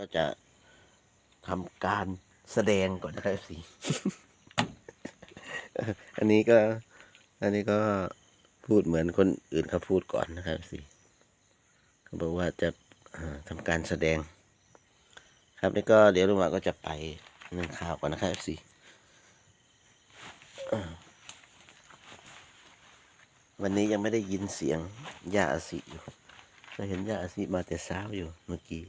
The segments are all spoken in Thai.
ก็จะทำการแสดงก่อนนะครับสิอันนี้ก็ อันนี้ก็พูดเหมือนคนอื่นเขาพูดก่อนนะครับสิเขาบอกว่าจะอ่าทำการแสดง ครับนี่ก็เดี๋ยวลุงหวาก็จะไปนึ่งข้าวก่อนนะครับสิวันนี้ยังไม่ได้ยินเสียงยาอาสิอยู่เราเห็นยาอาสิมาแต่เช้าอยู่เมื่อกี้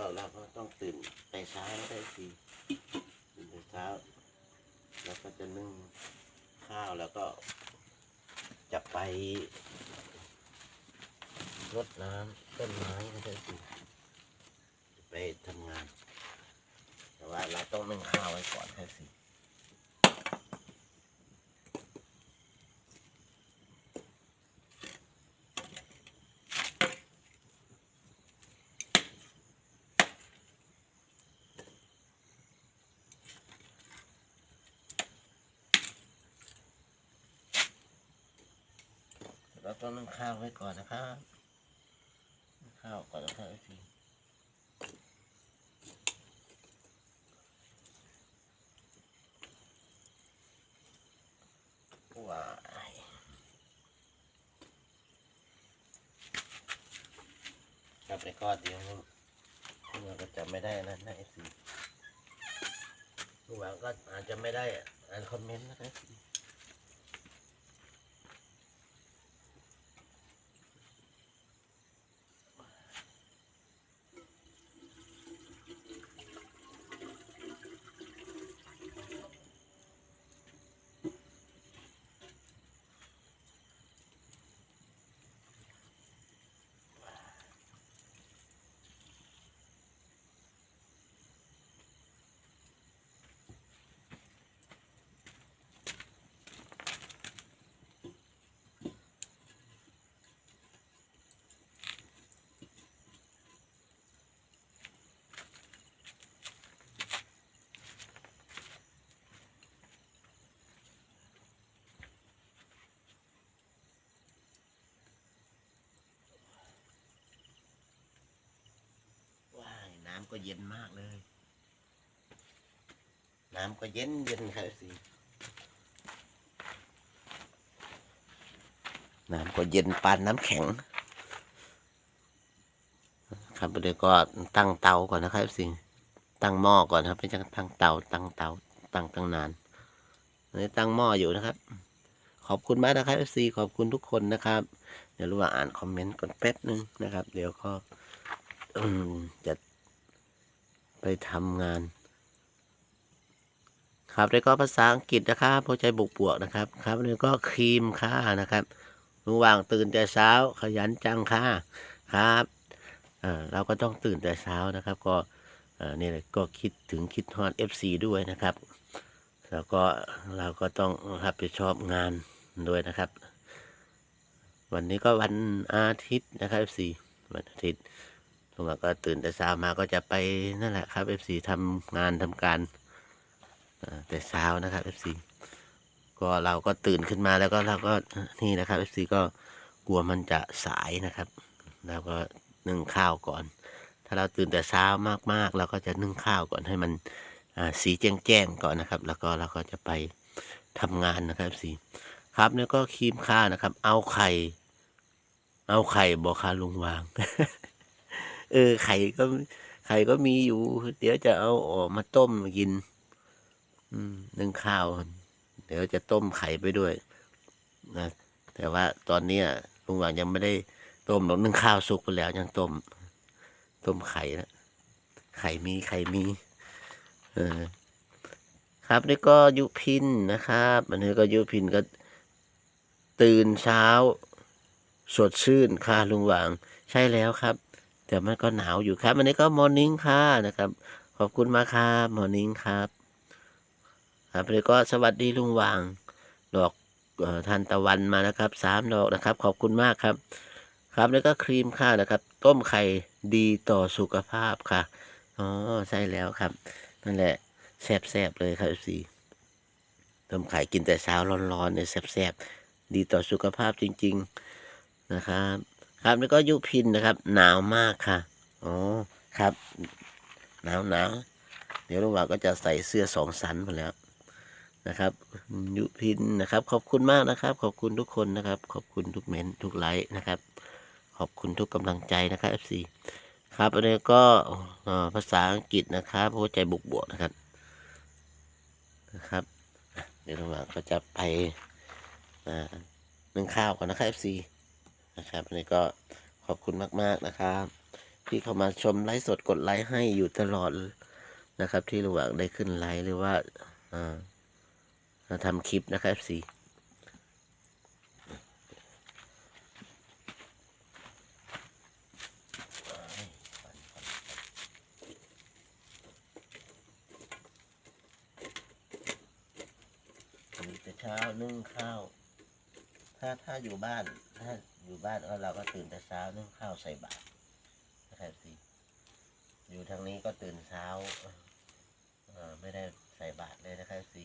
ก็เราก็ต้องตื่นแต่เช้าได้สิตื่นแต่เช้า แล้วก็จะนึ่งข้าวแล้วก็จะไปรดน้ำต้นไม้นะได้สิไปทำงาน แต่ว่าเราต้องนึ่งข้าวไว้ก่อนแค่สิ ต้องนึ่งข้าวไว้ก่อนนะครับข้าวก่อนนะครับสิว้ายครับแล้วก็เดียวเราก็จะไม่ได้นั่นนะไอ้สิหวังก็อาจจะไม่ได้อ่านคอมเมนต์นะครับ ก็เย็นมากเลย น้ำก็เย็นเย็นครับสิน้ำก็เย็นปานน้ำแข็ง ครับเดี๋ยวก็ตั้งเตาก่อนนะครับสิตั้งหม้อก่อนครับไม่ใช่ตั้งเตา ตั้งเตา ตั้งตั้งนานอันนี้ตั้งหม้ออยู่นะครับ ขอบคุณมากนะครับซีขอบคุณทุกคนนะครับ เดี๋ยวรู้ว่าอ่านคอมเมนต์ก่อนแป๊บนึงนะครับ เดี๋ยวก็จะ ไปทำงาน ครับแล้วก็ภาษาอังกฤษนะครับหัวใจบวกบวกๆนะครับ ครับแล้วก็ครีมค่ะนะครับระหว่างตื่นแต่เช้าขยันจังค่ะครับเออเราก็ต้องตื่นแต่เช้านะครับ ก็เอ่อนี่แหละก็คิดถึงคิดฮอด FC ด้วยนะครับ แล้วก็เราก็ต้องรับผิดชอบงานด้วยนะครับ วันนี้ก็วันอาทิตย์นะครับ FC วันอาทิตย์ ลุงหมากก็ตื่นแต่เช้ามาก็จะไปนั่นแหละครับ FC ทำงานทำการแต่เช้านะครับ FC ก็เราก็ตื่นขึ้นมาแล้วก็เราก็นี่นะครับ FC ก็กลัวมันจะสายนะครับเราก็นึ่งข้าวก่อน ถ้าเราตื่นแต่เช้ามากๆเราก็จะนึ่งข้าวก่อนให้มันสีแจ้งๆก่อนนะครับ แล้วก็เราก็จะไปทำงานนะครับ FC ครับแล้วก็ครีมค่านะครับ เอาไข่ เอาไข่บอกคาลุงวาง เออ ไข่ก็ไข่ก็มีอยู่ เดี๋ยวจะเอาออกมาต้มกิน อืมนึ่งข้าว เดี๋ยวจะต้มไข่ไปด้วยนะแต่ว่าตอนเนี้ยลุงหวังยังไม่ได้ต้มหรอกนึ่งข้าวสุกไปแล้ว ยังต้ม ต้มไข่นะไข่มีไข่มี เออ ครับนี่ก็ยุพินนะครับ อันนี้ก็ยุพินก็ตื่นเช้า สดชื่นค่ะลุงหวัง ใช่แล้วครับ แต่มันก็หนาวอยู่ครับ อันนี้ก็มอร์นิ่งค่ะนะครับ ขอบคุณมากครับมอร์นิ้งครับครับแล้วก็สวัสดีลุงวาง ดอกออทานตะวันมานะครับสามดอกนะครับ ขอบคุณมากครับ ครับแล้วก็ครีมข้าวนะครับ ต้มไข่ดีต่อสุขภาพค่ะอ๋อใช่แล้วครับ นั่นแหละแซ่บๆเลยครับสีต้มไข่กินแต่เช้าร้อนๆเนี่ยแซ่บๆดีต่อสุขภาพจริง ๆนะครับ ครับแล้วก็ยุพินนะครับ หนาวมากค่ะอ๋อครับ หนาวหนาวเดี๋ยวลุงหวางก็จะใส่เสื้อสองสันหมดแล้วนะครับ ยุพินนะครับ ขอบคุณมากนะครับ ขอบคุณทุกคนนะครับ ขอบคุณทุกเมนทุกไลค์นะครับ ขอบคุณทุกกำลังใจนะครับ FC ครับอันนี้ก็ภาษาอังกฤษนะครับหัวใจบวกบวกนะครับนะครับ เดี๋ยวระหว่างก็จะไปนึ่งข้าวก่อนนะครับ FC นะครับนนี้ก็ขอบคุณมาก ๆ นะครับ ที่เข้ามาชมไลฟ์สดกดไลค์ให้อยู่ตลอดนะครับ ที่ระหว่างได้ขึ้นไลฟ์หรือว่าทำคลิปนะครับ FC ตื่นแต่เช้านึ่งข้าว ถ้าถ้าอยู่บ้านถ้า อยู่บ้านเราก็ตื่นแต่เช้านึ่งข้าวใส่บาตรนะครับสิอยู่ทางนี้ก็ตื่นเช้าไม่ได้ใส่บาตรเลยนะครับสิ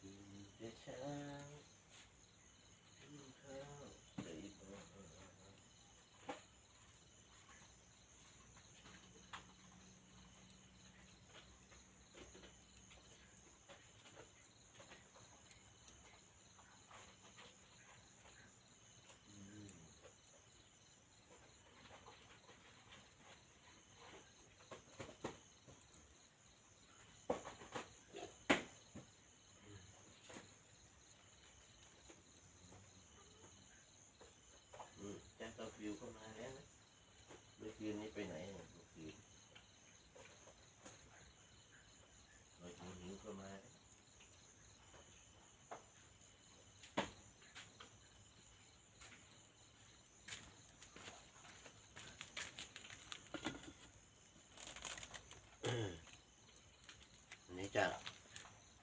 ตื่นแต่เช้านึ่งข้าวใส่บาตร อืม วิวก็มาแล้วเมื่อคืนนี้ไปไหนเมื่อคืนหิวก็มาแล้วอันนี้จะ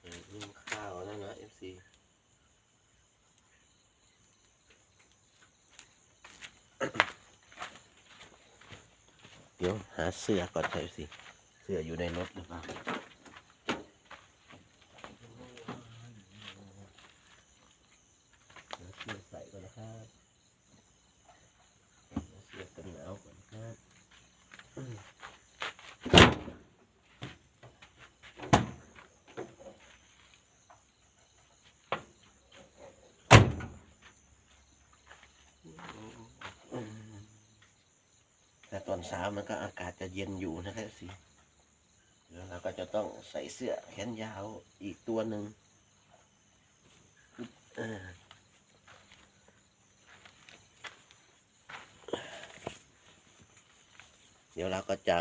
เอ่อนึ่งข้าวแล้วนะเอฟซี เดี๋ยวหาเสื้อก่อนใส่สิ เสื้ออยู่ในรถหรือเปล่าเสื้อใส่ก่อนนะครับหาเสื้อกันหนาวก่อนครับแต่ต อนเช้ามันก็อากาศจะเย็นอยู่นะครับสิเดี๋ยวเราก็จะต้องใส่เสื้อแขนยาวอีกตัวหนึ่งเดี๋ยวเราก็จะ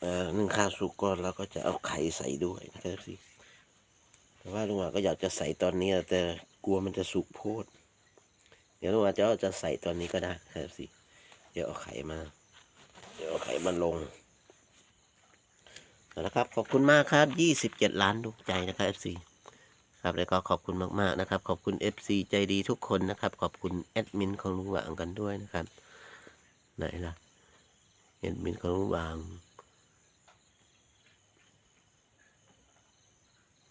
เอ่อนึ่งข้าวสุกก่อนเราก็จะเอาไข่ใส่ด้วยนะครับสิแต่ว่าลุงหวาก็อยากจะใส่ตอนนี้แต่กลัวมันจะสุกโพด เดี๋ยวลุงหวาจะจะใส่ตอนนี้ก็ได้นะครับสิ เดี๋ยวเอาไข่มา เดี๋ยวไขมันลงนะครับ ขอบคุณมากครับยี่สิบเจ็ดล้านดวงใจนะครับ FC ครับแล้วก็ขอบคุณมากๆนะครับ ขอบคุณ FC ใจดีทุกคนนะครับ ขอบคุณแอดมินของลุงหวางกันด้วยนะครับ ไหนล่ะแอดมินของลุงหวาง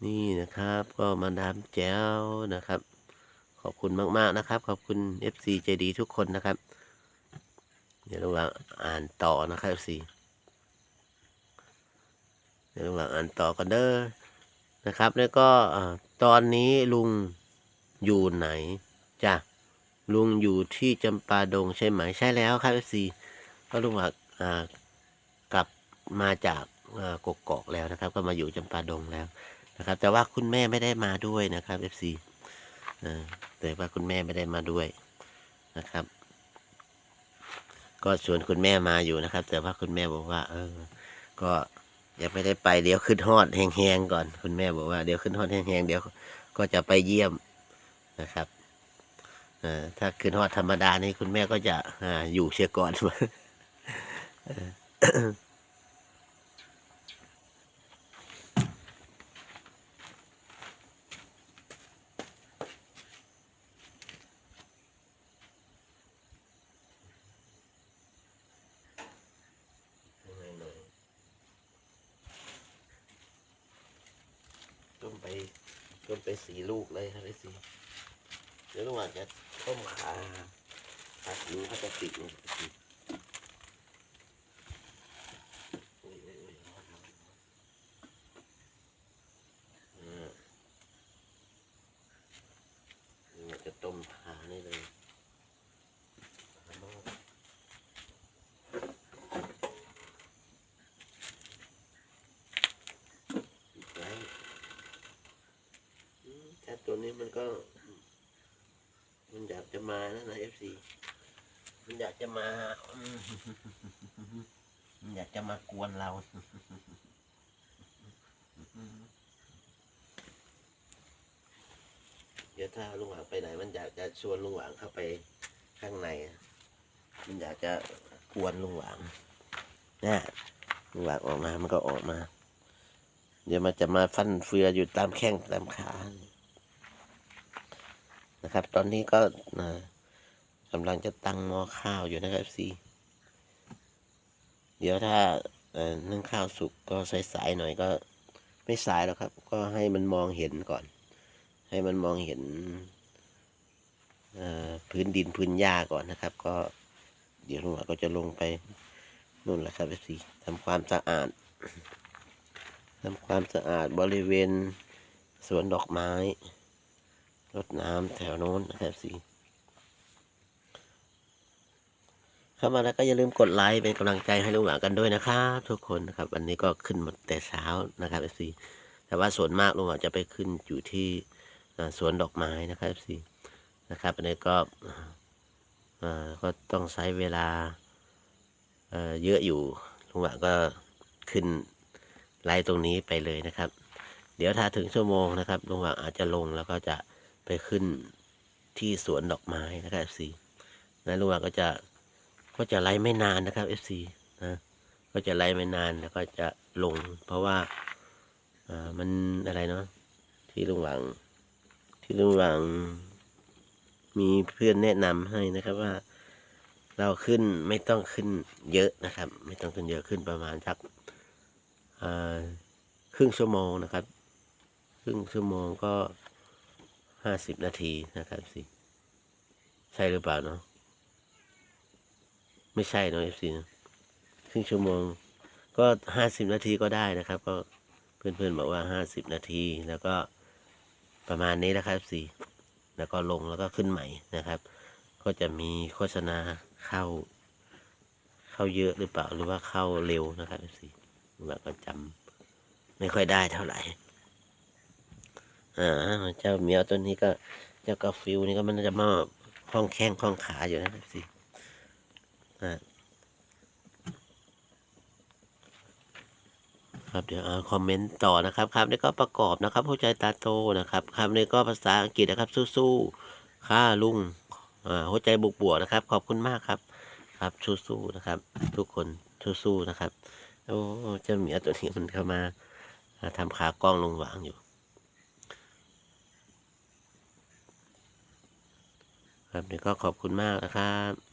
นี่นะครับก็มาดามแจ้วนะครับ ขอบคุณมากๆนะครับ ขอบคุณ FC ใจดีทุกคนนะครับ เดี๋ยวลุงหวางอ่านต่อนะครับ FC เดี๋ยวลุงหวางอ่านต่อกันเด้อนะครับ แล้วก็ตอนนี้ลุงอยู่ไหนจ้ะลุงอยู่ที่จำปาดงใช่ไหมใช่แล้วครับ FC ก็ลุงหวางกลับมาจากอ่ากกอกแล้วนะครับ ก็มาอยู่จำปาดงแล้วนะครับ แต่ว่าคุณแม่ไม่ได้มาด้วยนะครับ FC อ่าแต่ว่าคุณแม่ไม่ได้มาด้วยนะครับ ก็ชวนคุณแม่มาอยู่นะครับ แต่ว่าคุณแม่บอกว่า เออ ก็ยังไม่ได้ไปเดี๋ยวขึ้นฮอดแห้งๆก่อน คุณแม่บอกว่าเดี๋ยวขึ้นฮอดแห้งๆเดี๋ยวก็จะไปเยี่ยมนะครับอ่อถ้าขึ้นฮอดธรรมดานี่คุณแม่ก็จะอ่าอยู่เชียร์ก่อน ต้มไปต้มไป สีลูกเลยครับไอ้สีเดี๋ยวระหว่างจะต้มขาขาหมูเขาจะติดเนี่ยโอ้ยโอ้ยโอ้ยร้อนร้อนร้อนอ่าเดี๋ยวจะต้มขานี่เลยขาหม้อปิดไว้ อืมแต่ตัวนี้ มันก็ มันอยากจะมานะนะเอฟซีมันอยากจะมาอมันอยากจะมากวนเราเดี๋ยวถ้าลุงหวางไปไหน มันอยากจะชวนลุงหวางเข้าไปข้างใน มันอยากจะกวนลุงหวางนะลุงหวางออกมา มันก็ออกมา เดี๋ยวมันจะมาฟันเฟืออยู่ตามแข้งตามขา นะครับ ตอนนี้ก็กำลังจะตั้งหม้อข้าวอยู่นะครับซีเดี๋ยวถ้าเอ่อนึ่งข้าวสุกก็สายๆหน่อยก็ไม่สายหรอกครับ ก็ให้มันมองเห็นก่อน ให้มันมองเห็นพื้นดินพื้นหญ้าก่อนนะครับ ก็เดี๋ยวลุงหวก็จะลงไปนู่นแหละครับซีทำความสะอาดทำความสะอาดบริเวณสวนดอกไม้ รดน้ำแถวโน้นนะครับสิเข้ามาแล้วก็อย่าลืมกดไลค์เป็นกำลังใจให้ลุงหวางกันด้วยนะครับทุกคนนะครับ วันนี้ก็ขึ้นมาแต่เช้านะครับสิแต่ว่าส่วนมากลุงหวางจะไปขึ้นอยู่ที่สวนดอกไม้นะครับสินะครับอันนี้ก็อ่าก็ต้องใช้เวลาเอ่อเยอะอยู่ลุงหวางก็ขึ้นไล่ตรงนี้ไปเลยนะครับ เดี๋ยวถ้าถึงชั่วโมงนะครับลุงหว่างอาจจะลงแล้วก็จะ ไปขึ้นที่สวนดอกไม้นะครับ FC นะลุงหว่างก็จะก็จะไล่ไม่นานนะครับ FC นะก็จะไล่ไม่นานแล้วก็จะลง เพราะว่าอ่ามันอะไรเนาะที่ลุงหว่างที่ลุงหว่างมีเพื่อนแนะนำให้นะครับว่า เราขึ้นไม่ต้องขึ้นเยอะนะครับ ไม่ต้องขึ้นเยอะขึ้นประมาณสักอ่าครึ่งชั่วโมงนะครับ ครึ่งชั่วโมงก็ ห้าสิบนาทีนะครับสิใช่หรือเปล่าเนาะไม่ใช่เนาะเอฟซีครึ่งชั่วโมง ก็ห้าสิบนาทีก็ได้นะครับ ก็เพื่อนๆบอกว่าห้าสิบนาทีแล้วก็ประมาณนี้นะครับสี่แล้วก็ลงแล้วก็ขึ้นใหม่นะครับ ก็จะมีโฆษณาเข้า เข้าเยอะหรือเปล่าหรือว่าเข้าเร็วนะครับสี่แบบก็จำไม่ค่อยได้เท่าไหร่ อ่าเจ้าเหมียวตัวนี้ก็ เจ้ากาฟิวนี่ก็มันจะมาคล้องแข้งคล้องขาอยู่นะสิอ่าครับเดี๋ยวอาคอมเมนต์ต่อนะครับครับนี่ก็ประกอบนะครับหัวใจตาโตนะครับครับนี่ก็ภาษาอังกฤษนะครับ สู้ๆค่าลุงอ่าหัวใจบุกบวกนะครับ ขอบคุณมากครับ ครับสู้ๆนะครับ ทุกคนสู้ๆนะครับโอ้เจ้าเหมียตัวนี้มันเข้ามาอ่าทำขากล้องลงวางอยู่ ครับเดี๋ยวก็ขอบคุณมากนะครับ